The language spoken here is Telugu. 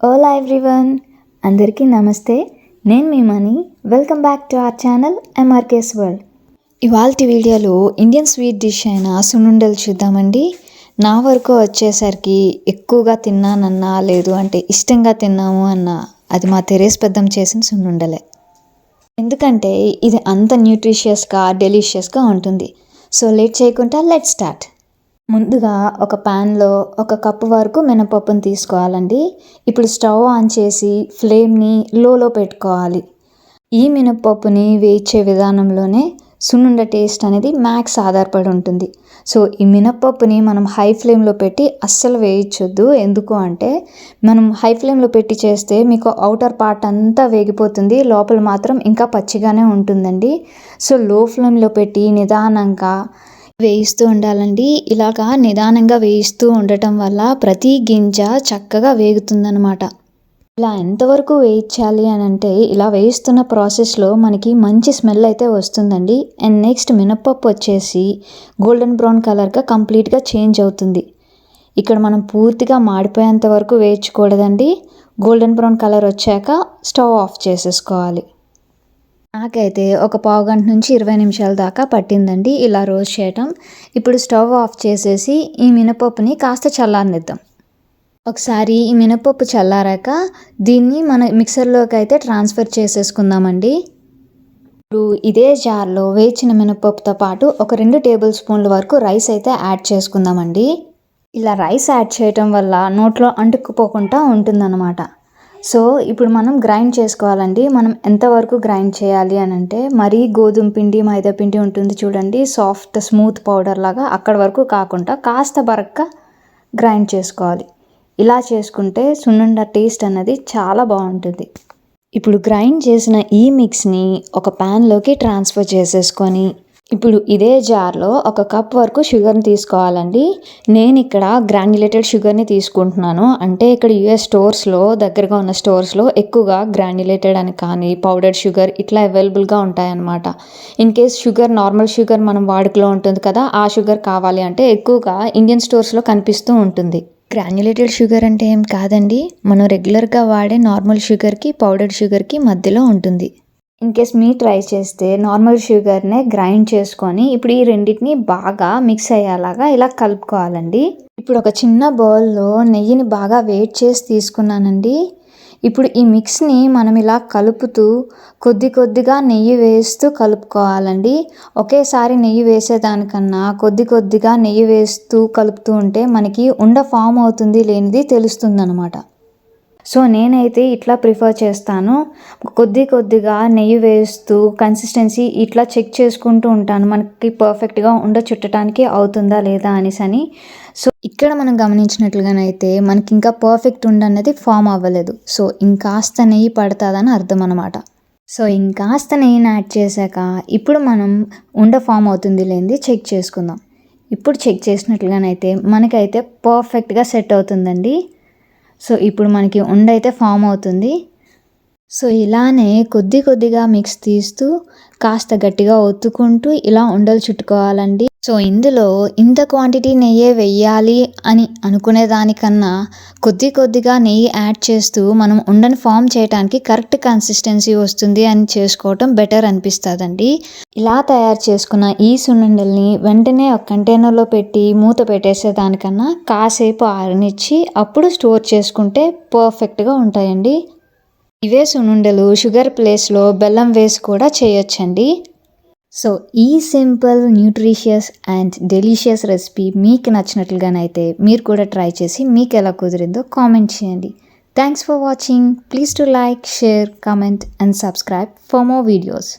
ఓలా ఎవ్రీవన్ అందరికీ నమస్తే. నేను మీ Mani. Welcome back to our channel MRK's world ఇవాళ వీడియోలో ఇండియన్ స్వీట్ డిష్ అయిన సున్నుండలు చూద్దామండి. నా వరకు వచ్చేసరికి ఎక్కువగా తిన్నానన్నా లేదు అంటే ఇష్టంగా తిన్నాము అన్న అది మా తెరేస్ పెద్దం చేసిన సున్నుండలే. ఎందుకంటే ఇది అంత న్యూట్రిషియస్గా డెలిషియస్గా ఉంటుంది. సో లేట్ చేయకుండా లెట్ స్టార్ట్ ముందుగా ఒక ప్యాన్లో ఒక కప్పు వరకు మినపప్పును తీసుకోవాలండి. ఇప్పుడు స్టవ్ ఆన్ చేసి ఫ్లేమ్ని లోలో పెట్టుకోవాలి. ఈ మినపప్పుని వేయించే విధానంలోనే సున్నుండ టేస్ట్ అనేది మ్యాక్స్ ఆధారపడి ఉంటుంది. సో ఈ మినపప్పుని మనం హై ఫ్లేమ్లో పెట్టి అస్సలు వేయించొద్దు. ఎందుకు అంటే మనం హై ఫ్లేమ్లో పెట్టి చేస్తే మీకు అవుటర్ పార్ట్ అంతా వేగిపోతుంది. లోపల మాత్రం ఇంకా పచ్చిగానే ఉంటుందండి. సో లో ఫ్లేమ్లో పెట్టి నిదానంగా వేయిస్తూ ఉండాలండి. ఇలాగా నిదానంగా వేయిస్తూ ఉండటం వల్ల ప్రతి గింజ చక్కగా వేగుతుందనమాట ఇలా ఎంతవరకు వేయించాలి అని అంటే ఇలా వేయిస్తున్న ప్రాసెస్లో మనకి మంచి స్మెల్ అయితే వస్తుందండి. అండ్ నెక్స్ట్ మినప్పప్పు వచ్చేసి గోల్డెన్ బ్రౌన్ కలర్గా కంప్లీట్గా చేంజ్ అవుతుంది. ఇక్కడ మనం పూర్తిగా మాడిపోయేంత వరకు వేయించకూడదండి. గోల్డెన్ బ్రౌన్ కలర్ వచ్చాక స్టవ్ ఆఫ్ చేసేసుకోవాలి. నాకైతే ఒక పావు గంట నుంచి ఇరవై నిమిషాల దాకా పట్టిందండి. ఇలా రోస్ట్ చేయటం. ఇప్పుడు స్టవ్ ఆఫ్ చేసేసి ఈ మినపప్పుని కాస్త చల్లారనిద్దాం. ఒకసారి ఈ మినపప్పు చల్లారాక దీన్ని మన మిక్సర్లోకి అయితే ట్రాన్స్ఫర్ చేసేసుకుందామండి. ఇప్పుడు ఇదే జార్లో వేచిన మినపప్పుతో పాటు ఒక రెండు టేబుల్ స్పూన్ల వరకు రైస్ అయితే యాడ్ చేసుకుందామండి. ఇలా రైస్ యాడ్ చేయటం వల్ల నోట్లో అంటుకుపోకుండా ఉంటుందన్నమాట. సో ఇప్పుడు మనం గ్రైండ్ చేసుకోవాలండి. మనం ఎంతవరకు గ్రైండ్ చేయాలి అని అంటే మరీ గోధుమ పిండి మైదా పిండి ఉంటుంది చూడండి సాఫ్ట్ స్మూత్ పౌడర్ లాగా అక్కడ వరకు కాకుండా కాస్త బరక్గా గ్రైండ్ చేసుకోవాలి. ఇలా చేసుకుంటే సున్నుండ టేస్ట్ అన్నది చాలా బాగుంటుంది. ఇప్పుడు గ్రైండ్ చేసిన ఈ మిక్స్ని ఒక ప్యాన్లోకి ట్రాన్స్ఫర్ చేసేసుకొని ఇప్పుడు ఇదే జార్లో ఒక కప్ వరకు షుగర్ని తీసుకోవాలండి. నేను ఇక్కడ గ్రాన్యులేటెడ్ షుగర్ని తీసుకుంటున్నాను. అంటే ఇక్కడ యుఎస్ స్టోర్స్లో దగ్గరగా ఉన్న స్టోర్స్లో ఎక్కువగా గ్రాన్యులేటెడ్ అని కానీ పౌడర్డ్ షుగర్ ఇట్లా అవైలబుల్గా ఉంటాయన్నమాట. In case sugar normal sugar మనం వాడుకలో ఉంటుంది కదా ఆ షుగర్ కావాలి అంటే ఎక్కువగా ఇండియన్ స్టోర్స్లో కనిపిస్తూ ఉంటుంది. గ్రాన్యులేటెడ్ షుగర్ అంటే ఏం కాదండి. మనం రెగ్యులర్గా వాడే నార్మల్ షుగర్కి పౌడర్డ్ షుగర్కి మధ్యలో ఉంటుంది. ఇన్ కేస్ మీ ట్రై చేస్తే నార్మల్ షుగర్నే గ్రైండ్ చేసుకొని ఇప్పుడు ఈ రెండింటిని బాగా మిక్స్ అయ్యేలాగా ఇలా కలుపుకోవాలండి. ఇప్పుడు ఒక చిన్న బౌల్లో నెయ్యిని బాగా వేట్ చేసి తీసుకున్నానండి. ఇప్పుడు ఈ మిక్స్ని మనం ఇలా కలుపుతూ కొద్ది కొద్దిగా నెయ్యి వేస్తూ కలుపుకోవాలండి. ఒకేసారి నెయ్యి వేసేదానికన్నా కొద్ది కొద్దిగా నెయ్యి వేస్తూ కలుపుతూ ఉంటే మనకి ఉండ ఫామ్ అవుతుంది లేనిది తెలుస్తుంది అనమాట సో నేనైతే ఇట్లా ప్రిఫర్ చేస్తాను. కొద్ది కొద్దిగా నెయ్యి వేస్తూ కన్సిస్టెన్సీ ఇట్లా చెక్ చేసుకుంటూ ఉంటాను. మనకి పర్ఫెక్ట్గా ఉండ చుట్టడానికి అవుతుందా లేదా అనేసి అని. సో ఇక్కడ మనం గమనించినట్లుగానైతే మనకి ఇంకా పర్ఫెక్ట్ ఉండన్నది ఫామ్ అవ్వలేదు. సో ఇంకాస్త నెయ్యి పడుతుందని అర్థం అనమాట సో ఇంకాస్త నెయ్యిని యాడ్ చేశాక ఇప్పుడు మనం ఉండ ఫామ్ అవుతుంది లేనిది చెక్ చేసుకుందాం. ఇప్పుడు చెక్ చేసినట్లుగానైతే మనకైతే పర్ఫెక్ట్గా సెట్ అవుతుందండి. సో ఇప్పుడు మనకి ఉండ అయితే ఫామ్ అవుతుంది. సో ఇలానే కొద్ది కొద్దిగా మిక్స్ తీస్తూ కాస్త గట్టిగా ఒత్తుకుంటూ ఇలా ఉండలు చుట్టుకోవాలండి. సో ఇందులో ఇంత క్వాంటిటీ నెయ్యే వెయ్యాలి అని అనుకునే దానికన్నా కొద్ది కొద్దిగా నెయ్యి యాడ్ చేస్తూ మనం ఉండని ఫామ్ చేయడానికి కరెక్ట్ కన్సిస్టెన్సీ వస్తుంది అని చేసుకోవటం బెటర్ అనిపిస్తుందండి. ఇలా తయారు చేసుకున్న ఈ సున్నుండల్ని వెంటనే ఒక కంటైనర్లో పెట్టి మూత పెట్టేసే దానికన్నా కాసేపు ఆరనిచ్చి అప్పుడు స్టోర్ చేసుకుంటే పర్ఫెక్ట్గా ఉంటాయండి. ఇవే సున్నుండలు షుగర్ ప్లేస్లో బెల్లం వేసి కూడా చేయొచ్చండి. సో ఈ simple nutritious and delicious recipe మీకు నచ్చినట్లుగానైతే మీరు కూడా ట్రై చేసి మీకు ఎలా కుదిరిందో కామెంట్ చేయండి. Thanks for watching please to like share comment and subscribe for more videos